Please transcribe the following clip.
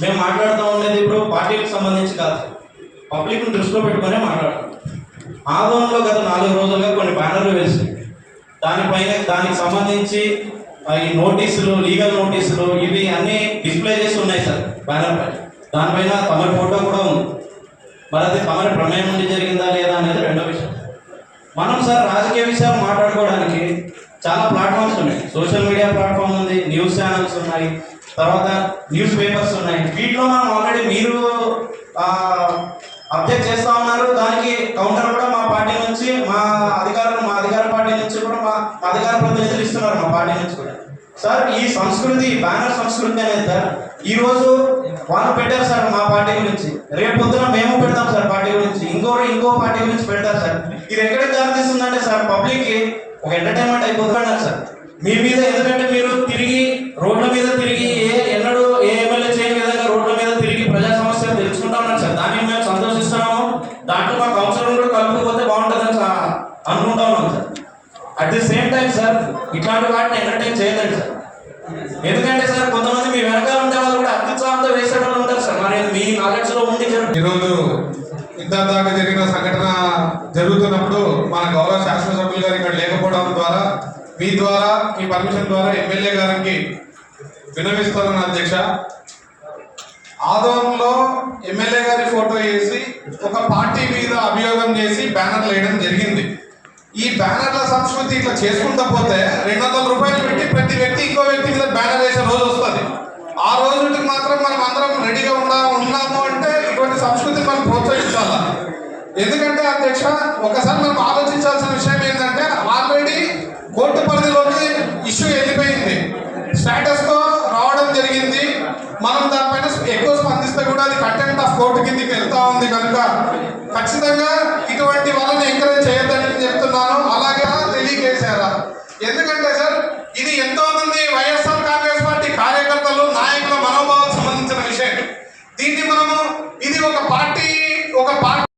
మేము మాట్లాడుతూ ఉండేది ఇప్పుడు పార్టీకి సంబంధించి కాదు. పబ్లిక్ని దృష్టిలో పెట్టుకునే మాట్లాడుతాం ఆందోళనలో గత నాలుగు రోజులుగా కొన్ని బ్యానర్లు వేసి దానిపైన దానికి సంబంధించి ఈ నోటీసులు లీగల్ నోటీసులు ఇవి అన్నీ డిస్ప్లే చేసి ఉన్నాయి సార్ బ్యానర్ పైన. దానిపైన తమరి ఫోటో కూడా ఉంది. మరి అది తమరి ప్రమేయం నుండి జరిగిందా లేదా అనేది రెండో విషయం. మనం సార్ రాజకీయ విషయాలు మాట్లాడుకోవడానికి చాలా ప్లాట్ఫామ్స్ ఉన్నాయి. సోషల్ మీడియా ప్లాట్ఫామ్ ఉంది న్యూస్ ఛానల్స్ ఉన్నాయి తర్వాత న్యూస్ పేపర్స్ ఉన్నాయి. వీటిలో మనం ఆల్రెడీ మీరు అబ్జెక్ట్ చేస్తా ఉన్నారు. దానికి కౌంటర్ కూడా మా పార్టీ నుంచి మా అధికారులు మా అధికార పార్టీ నుంచి కూడా మా అధికార ప్రతినిధులు ఇస్తున్నారు మా పార్టీ నుంచి కూడా. సార్ ఈ సంస్కృతి బ్యానర్ సంస్కృతి అనేది సార్ ఈరోజు వాళ్ళు పెట్టారు సార్ మా పార్టీ గురించి. రేపు పొద్దున మేము పెడతాం సార్ పార్టీ గురించి. ఇంకో ఇంకో పార్టీ గురించి పెడతారు సార్. ఇది ఎక్కడికి దారితీస్తుందంటే సార్ పబ్లిక్ ఒక ఎంటర్టైన్మెంట్ అయిపోతున్నారు సార్. మీ మీద ఎందుకంటే సంవత్సరంలో మా బాగుంటుందని సార్ అనుకుంటా ఉన్నాం sir. At the same time sir ఇట్లాంటి వాటిని ఎంటర్టైన్ చేయదండి సార్. ఎందుకంటే సార్ కొంతమంది మీ వెనకాల ఉండే వాళ్ళు కూడా అత్యుత్సాహంతో వేసే వాళ్ళు ఉంటారు సార్. మరి మీ నాలెడ్జ్లో ఉంది జరుగుతుంది ఈరోజు ఇంతదాకా జరిగిన సంఘటన జరుగుతున్నప్పుడు మన గౌరవ శాసనసభ్యులు గారు ఇక్కడ లేకపోవడం ద్వారా మీ ద్వారా మీ పర్మిషన్ ద్వారా ఎమ్మెల్యే గారికి వినవిస్తున్నాను అధ్యక్ష. ఆదోన్లో ఎమ్మెల్యే గారి ఫోటో వేసి ఒక పార్టీ మీద అభియోగం చేసి బ్యానర్ వేయడం జరిగింది. ఈ బ్యానర్ల సంస్కృతి ఇట్లా చేసుకుంటా పోతే రెండు వందల రూపాయలు పెట్టి ప్రతి వ్యక్తి ఇంకో వ్యక్తి మీద బ్యానర్ వేసే రోజు వస్తుంది. ఆ రోజుకి మాత్రం మనం అందరం రెడీగా ఉండా ఉన్నాము అంటే ఇటువంటి సంస్కృతి మనం ప్రోత్సహించాలా? ఎందుకంటే అధ్యక్ష ఒకసారి మనం ఆలోచించాల్సిన విషయం ఏంటంటే ఆల్రెడీ కోర్టు పరిధిలోకి ఇష్యూ వెళ్ళిపోయింది. స్టేటస్తో రావడం జరిగింది. మనం దాన్ని కోర్టు కిందికి వెళ్తా ఉంది కనుక ఖచ్చితంగా ఇటువంటి వాళ్ళని ఎంకరేజ్ చేయొద్దని చెప్తున్నాను. అలాగే తెలియజేశారా. ఎందుకంటే సార్ ఇది ఎంతో మంది వైఎస్ఆర్ కాంగ్రెస్ పార్టీ కార్యకర్తలు నాయకుల మనోభావం సంబంధించిన విషయం. దీన్ని మనము